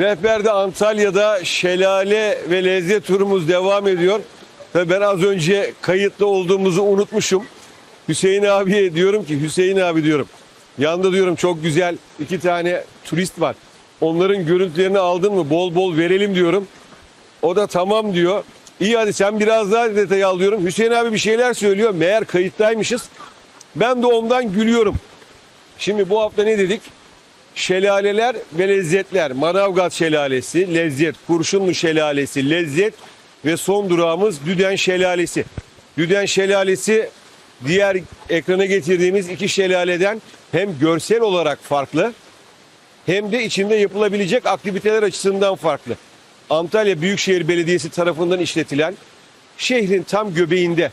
Rehberde Antalya'da şelale ve lezzet turumuz devam ediyor. Ve ben az önce kayıtlı olduğumuzu unutmuşum. Hüseyin abiye diyorum ki Hüseyin abi diyorum. Yanında diyorum çok güzel iki tane turist var. Onların görüntülerini aldın mı bol bol verelim diyorum. O da tamam diyor. İyi hadi sen biraz daha detay al diyorum. Hüseyin abi bir şeyler söylüyor. Meğer kayıttaymışız. Ben de ondan gülüyorum. Şimdi bu hafta ne dedik? Şelaleler ve lezzetler. Manavgat Şelalesi, lezzet. Kurşunlu Şelalesi, lezzet. Ve son durağımız Düden Şelalesi. Düden Şelalesi diğer ekrana getirdiğimiz iki şelaleden hem görsel olarak farklı hem de içinde yapılabilecek aktiviteler açısından farklı. Antalya Büyükşehir Belediyesi tarafından işletilen şehrin tam göbeğinde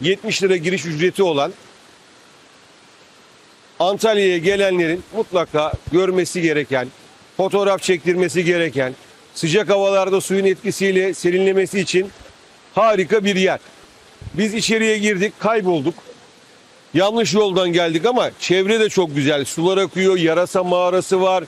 70 lira giriş ücreti olan Antalya'ya gelenlerin mutlaka görmesi gereken, fotoğraf çektirmesi gereken, sıcak havalarda suyun etkisiyle serinlemesi için harika bir yer. Biz içeriye girdik, kaybolduk. Yanlış yoldan geldik ama çevre de çok güzel. Sular akıyor, yarasa mağarası var.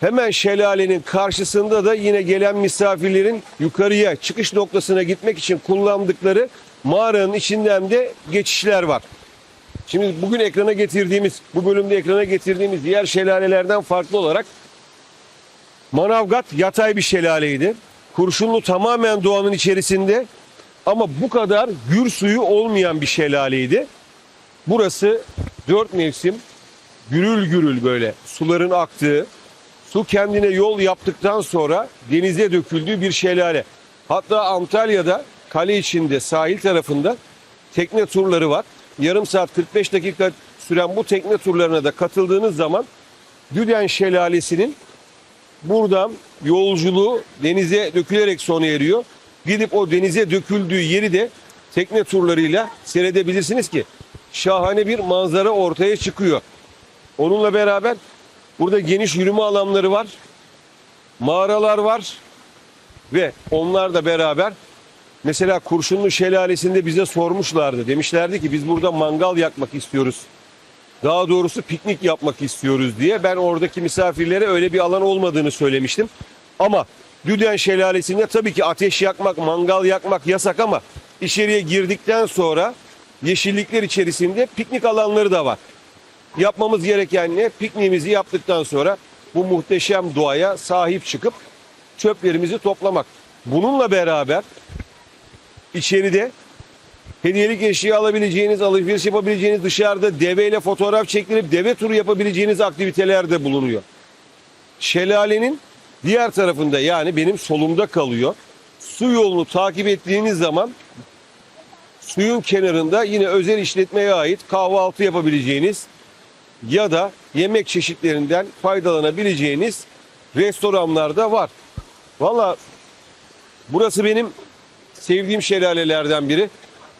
Hemen şelalenin karşısında da yine gelen misafirlerin yukarıya çıkış noktasına gitmek için kullandıkları mağaranın içinden de geçişler var. Şimdi bugün ekrana getirdiğimiz, bu bölümde ekrana getirdiğimiz diğer şelalelerden farklı olarak Manavgat yatay bir şelaleydi. Kurşunlu tamamen doğanın içerisinde ama bu kadar gür suyu olmayan bir şelaleydi. Burası dört mevsim gürül gürül böyle suların aktığı, su kendine yol yaptıktan sonra denize döküldüğü bir şelale. Hatta Antalya'da kale içinde sahil tarafında tekne turları var. Yarım saat 45 dakika süren bu tekne turlarına da katıldığınız zaman Düden Şelalesi'nin buradan yolculuğu denize dökülerek sona eriyor. Gidip o denize döküldüğü yeri de tekne turlarıyla seyredebilirsiniz ki şahane bir manzara ortaya çıkıyor. Onunla beraber burada geniş yürüme alanları var. Mağaralar var ve onlar da beraber mesela Kurşunlu Şelalesi'nde bize sormuşlardı. Demişlerdi ki biz burada mangal yakmak istiyoruz. Daha doğrusu piknik yapmak istiyoruz diye. Ben oradaki misafirlere öyle bir alan olmadığını söylemiştim. Ama Düden Şelalesi'nde tabii ki ateş yakmak, mangal yakmak yasak ama içeriye girdikten sonra yeşillikler içerisinde piknik alanları da var. Yapmamız gereken ne? Pikniğimizi yaptıktan sonra bu muhteşem doğaya sahip çıkıp çöplerimizi toplamak. Bununla beraber içeride hediyelik eşya alabileceğiniz, alışveriş yapabileceğiniz, dışarıda deveyle fotoğraf çektirip deve turu yapabileceğiniz aktiviteler de bulunuyor. Şelalenin diğer tarafında yani benim solumda kalıyor. Su yolunu takip ettiğiniz zaman suyun kenarında yine özel işletmeye ait kahvaltı yapabileceğiniz ya da yemek çeşitlerinden faydalanabileceğiniz restoranlar da var. Valla burası benim sevdiğim şelalelerden biri.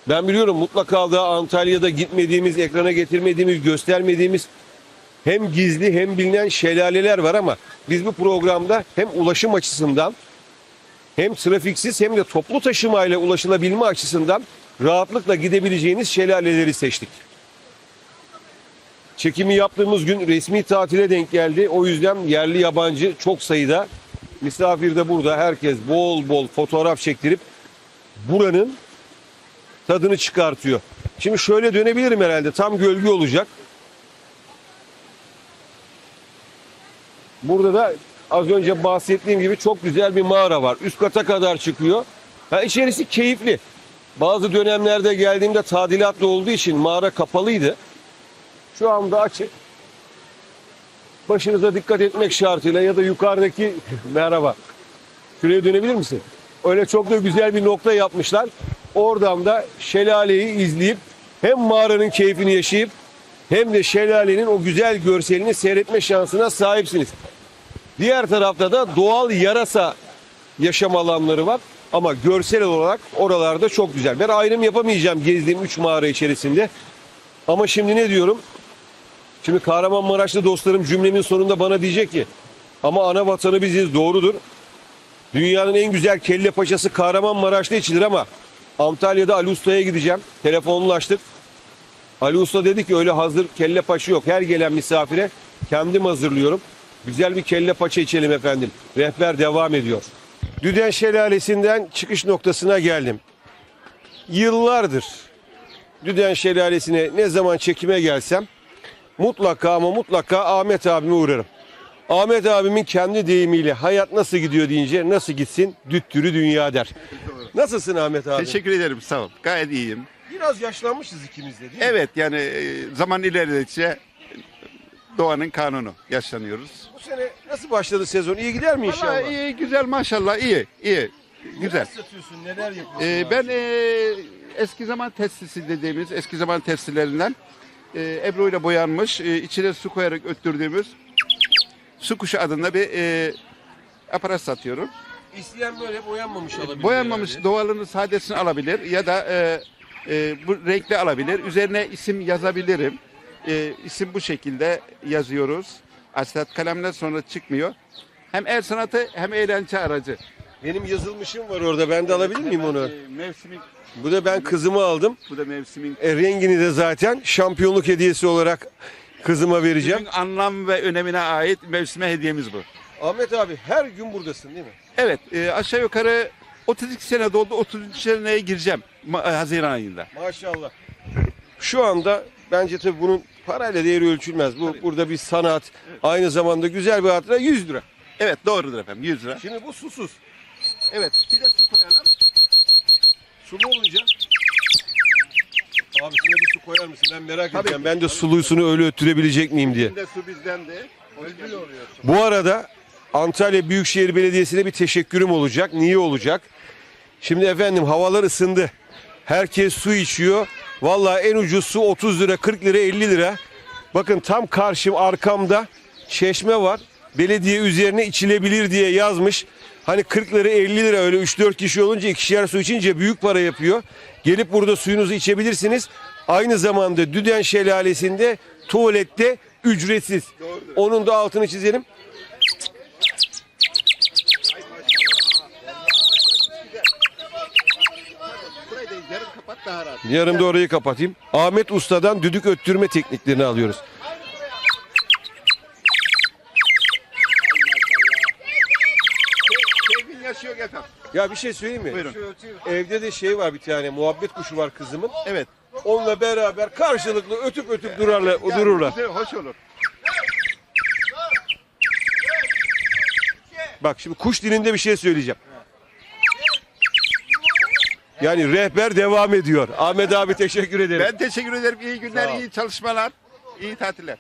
Ben biliyorum mutlaka da Antalya'da gitmediğimiz, ekrana getirmediğimiz, göstermediğimiz hem gizli hem bilinen şelaleler var ama biz bu programda hem ulaşım açısından hem trafiksiz hem de toplu taşımayla ulaşılabilme açısından rahatlıkla gidebileceğiniz şelaleleri seçtik. Çekimi yaptığımız gün resmi tatile denk geldi. O yüzden yerli yabancı çok sayıda misafir de burada. Herkes bol bol fotoğraf çektirip buranın tadını çıkartıyor. Şimdi şöyle dönebilirim herhalde. Tam gölge olacak. Burada da az önce bahsettiğim gibi çok güzel bir mağara var. Üst kata kadar çıkıyor. Ha, içerisi keyifli. Bazı dönemlerde geldiğimde tadilatlı olduğu için mağara kapalıydı. Şu anda açık. Başınıza dikkat etmek şartıyla ya da yukarıdaki merhaba. Şuraya dönebilir misin? Öyle çok da güzel bir nokta yapmışlar. Oradan da şelaleyi izleyip hem mağaranın keyfini yaşayıp hem de şelalenin o güzel görselini seyretme şansına sahipsiniz. Diğer tarafta da doğal yarasa yaşam alanları var. Ama görsel olarak oralarda çok güzel. Ben ayrım yapamayacağım gezdiğim 3 mağara içerisinde. Ama şimdi ne diyorum? Şimdi Kahramanmaraşlı dostlarım cümlemin sonunda bana diyecek ki ama ana vatanı biziz doğrudur. Dünyanın en güzel kelle paçası Kahramanmaraş'ta içilir ama Antalya'da Ali Usta'ya gideceğim. Telefonlaştık. Ali Usta dedi ki öyle hazır kelle paça yok. Her gelen misafire kendim hazırlıyorum. Güzel bir kelle paça içelim efendim. Rehber devam ediyor. Düden Şelalesi'nden çıkış noktasına geldim. Yıllardır Düden Şelalesi'ne ne zaman çekime gelsem mutlaka ama mutlaka Ahmet abime uğrarım. Ahmet abimin kendi deyimiyle hayat nasıl gidiyor deyince nasıl gitsin düttürü dünya der. Nasılsın Ahmet abi? Teşekkür ederim sağ ol. Gayet iyiyim. Biraz yaşlanmışız ikimiz de değil mi? Evet yani e, zaman ilerledikçe doğanın kanunu yaşlanıyoruz. Bu sene nasıl başladı sezon? İyi gider mi inşallah? Vallahi iyi güzel maşallah iyi iyi güzel. Neler satıyorsun? Neler yapıyorsun? Ee, abi? ben e, eski zaman testisi dediğimiz eski zaman testilerinden e, Ebru ile boyanmış e, içine su koyarak öttürdüğümüz su kuşu adında bir e, aparat satıyorum. İsteyen böyle boyanmamış alabilir. Boyanmamış herhalde. doğalını sadesini alabilir ya da e, e, bu renkli alabilir. Üzerine isim yazabilirim. E, isim bu şekilde yazıyoruz. Aslat kalemden sonra çıkmıyor. Hem el sanatı hem eğlence aracı. Benim yazılmışım var orada. Ben de alabilir miyim onu? e, mevsimin, Bu da ben kızımı aldım. bu da mevsimin E, rengini de zaten şampiyonluk hediyesi olarak kızıma vereceğim. Bizim anlam ve önemine ait mevsime hediyemiz bu. Ahmet abi her gün buradasın değil mi? Evet e, aşağı yukarı 32 sene doldu 33 seneye gireceğim Ma- e, Haziran ayında. Maşallah. Şu anda bence tabii bunun parayla değeri ölçülmez. Bu burada bir sanat. Aynı zamanda güzel bir hatıra 100 lira. Evet doğrudur efendim 100 lira. Şimdi bu susuz. Evet bir de su koyalım. Sulu olunca Abi şuna bir su koyar mısın? Ben merak Tabii edeceğim. ki. Ben de sulusunu öyle öttürebilecek miyim diye. Şimdi su bizdendi. Ödül oluyor. Bu arada Antalya Büyükşehir Belediyesi'ne bir teşekkürüm olacak. Niye olacak? Şimdi efendim havalar ısındı. Herkes su içiyor. Vallahi en ucuz su 30 lira, 40 lira, 50 lira. Bakın tam karşım arkamda çeşme var. Belediye üzerine içilebilir diye yazmış. Hani 40 lira 50 lira öyle 3-4 kişi olunca ikişer su içince büyük para yapıyor. Gelip burada suyunuzu içebilirsiniz. Aynı zamanda Düden Şelalesi'nde tuvalette ücretsiz. Onun da altını çizelim. Yarım da orayı kapatayım. Ahmet Usta'dan düdük öttürme tekniklerini alıyoruz. Keyfin yaşıyor efendim. Ya bir şey söyleyeyim mi? Buyurun. Evde de şey var bir tane muhabbet kuşu var kızımın. Evet. Onunla beraber karşılıklı ötüp ötüp durarlar, Yani dururlar. güzel, hoş olur. Bak şimdi kuş dilinde bir şey söyleyeceğim. Yani rehber devam ediyor. Ahmet abi teşekkür ederim. Ben teşekkür ederim. İyi günler, iyi çalışmalar, iyi tatiller.